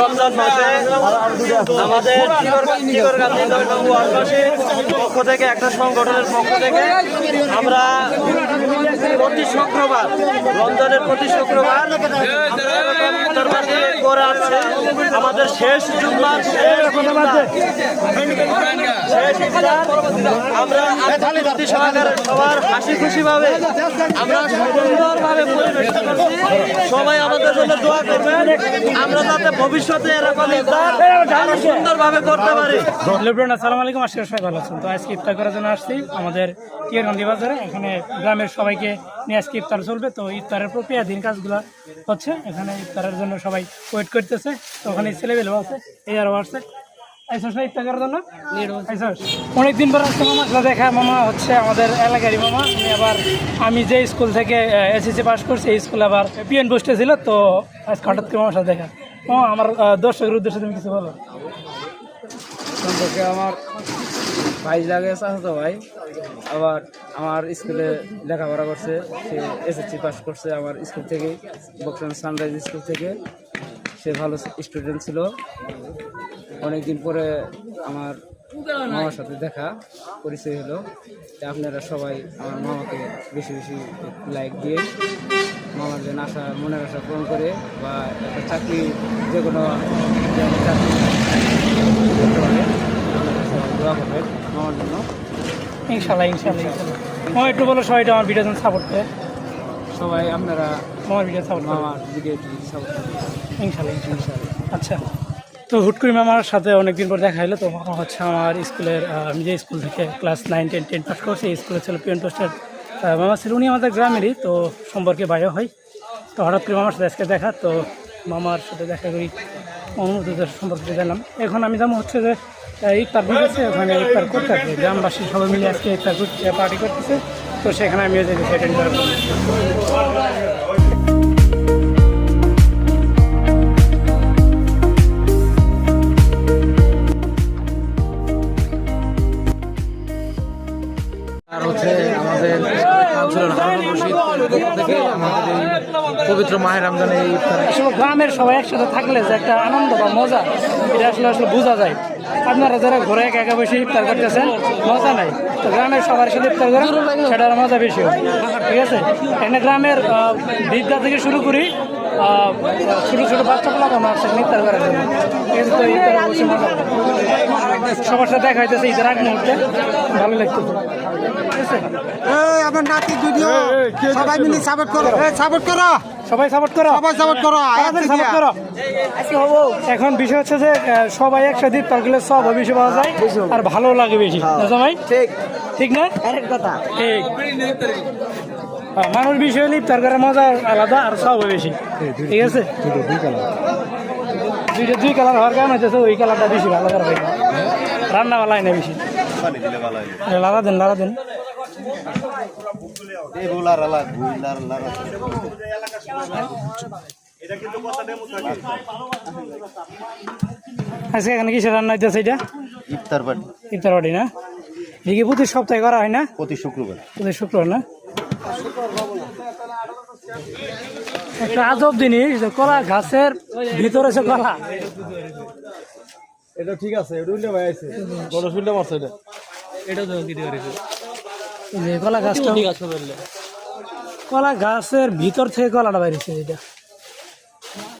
রমজান মাসে আমাদের পক্ষ থেকে, একটা সংগঠনের পক্ষ থেকে আমরা প্রতি শুক্রবার, রমজানের প্রতি শুক্রবার করে আসছে আমাদের শেষ জুম্মার শেষ। শেষ আমরা সবার হাসি খুশি ভাবে আমরা সুন্দরভাবে করছি। সবাই আমাদের জন্য দোয়া করবেন। আমরা যাতে ভবিষ্যতে এরকম ইফতার করতে পারি। লেবরন, আসসালামু আলাইকুম। সবাই ভালো আছেন? তো আজকে ইফতার করার জন্য আসছি আমাদের টিয়ারগান্ধী বাজারে। এখানে গ্রামের সবাইকে নিয়ে আজকে ইফতার চলবে। তো ইফতারের প্রক্রিয়া দিন কাজগুলো হচ্ছে। এখানে ইফতারের জন্য সবাই ওয়েট করতেছে। ওখানে ছেলেবেলেও আছে, এই আরও আসছে আইসস না করার জন্য? আইসস। অনেকদিন পর আসছে মামা দেখা, মামা হচ্ছে আমাদের এলাকারই মামা। আবার, আমি যে স্কুল থেকে এসএসসি পাস করছি, এই স্কুলে আবার পিএন পোস্টে ছিল, তো আজকে হঠাৎ করে মামার সাথে দেখা। মামা, আমার দর্শকের উদ্দেশ্যে তুমি কিছু বলো। সম্পর্কে আমার ভাই লাগে চাচাতো ভাই, আবার আমার স্কুলে লেখাপড়া করছে, সে এসএসসি পাস করছে আমার স্কুল থেকেই বক্সান সানরাইজ স্কুল থেকে। সে ভালো স্টুডেন্ট ছিল। অনেকদিন পরে আমার মামার সাথে দেখা পরিচয় হলো। তা আপনারা সবাই আমার মামাকে বেশি বেশি লাইক দিয়ে মামার যেন আশা মনের আশা পূরণ করে বা একটা চাকরি যে কোনো চাকরি করতে পারে দোয়া করবেন মামার জন্য। ইনশাল্লাহ ইনশাল্লাহ ইনশাল্লাহ। একটু বলো সবাইটা আমার ভিডিও সাপোর্ট করে। সবাই আপনারা মামার ভিডিও সাপোর্ট মামার সাপোর্ট করবেন ইনশাল্লাহ ইনশাল্লাহ আচ্ছা তো হুট করে মামার সাথে অনেকদিন পর দেখা হলো তো মামা হচ্ছে আমার স্কুলের আমি যে স্কুল থেকে class nine ten ten pass করছি এই স্কুলে ছিল পিএন পোস্টের মামা ছিল উনি আমাদের গ্রামেরই তো সম্পর্কে বাইরে হয়। তো হঠাৎ করে মামার সাথে আজকে দেখা তো মামার সাথে দেখা করি অনুমতি সম্পর্কে জানলাম। এখন আমি যেমন হচ্ছে যে ইফতার দিতেছে ওখানে ইফতার করতে হবে গ্রামবাসী সবাই মিলে আজকে ইফতার পার্টি করতেছে তো সেখানে আমিও যেতে অ্যাটেন্ড করার পবিত্র এই আসলে গ্রামের সবাই একসাথে থাকলে যে একটা আনন্দ বা মজা, এটা আসলে আসলে বোঝা যায়। আপনারা যারা ঘরে একা একা বসে ইফতার করতেছেন, মজা নাই। তো গ্রামের সবার সাথে ইফতার করেন সেটার মজা বেশি হবে ঠিক আছে? এখানে গ্রামের বিদ্যা থেকে শুরু করি ছোটো ছোটো বাচ্চাগুলো আমার সাথে ইফতার করার জন্য। আছে তো ইফতার অবশ্যই মজা সবার সাথে দেখা হইতেছে ঈদের আগ মুহূর্তে। ভালো লাগতেছে। আমার নাতি ভিডিও সবাই মিলে সাপোর্ট করো। সাপোর্ট করো। সবাই সাপোর্ট করো। সবাই সাপোর্ট করো সাপোর্ট করো। এখন বিষয় হচ্ছে যে সবাই একসাথে ইফতার করলে সব বেশি পাওয়া যায়। আর ভালো লাগে বেশি। ভাই ঠিক। ঠিক না? কথা। ঠিক। হ্যাঁ, মানুষ বিষয় হলে ইফতার করার মজা আলাদা আর সব বেশি। ঠিক আছে? দুইটা দুই কালার। হওয়ার কারণে হচ্ছে ওই কালারটা বেশি ভালো করে ভাই রান্না বালাই না বেশি। লাড়া দেন লাড়া দেন। আজকে এখানে কিসের রান্না হইতেছে এটা? ইফতার পার্টি। ইফতার পার্টি না? এটা কি প্রতি সপ্তাহে করা হয় না? প্রতি শুক্রবার। প্রতি শুক্রবার না? একটা আজব জিনিস যে কলা গাছের ভিতরে সে কলা। এটা ঠিক আছে এটা উল্টে ভাই আছে বড় শুনতে পারছ এটা। এই যে কলা গাছটা কলা গাছের ভিতর থেকে কলাটা বাইরেছে এটা।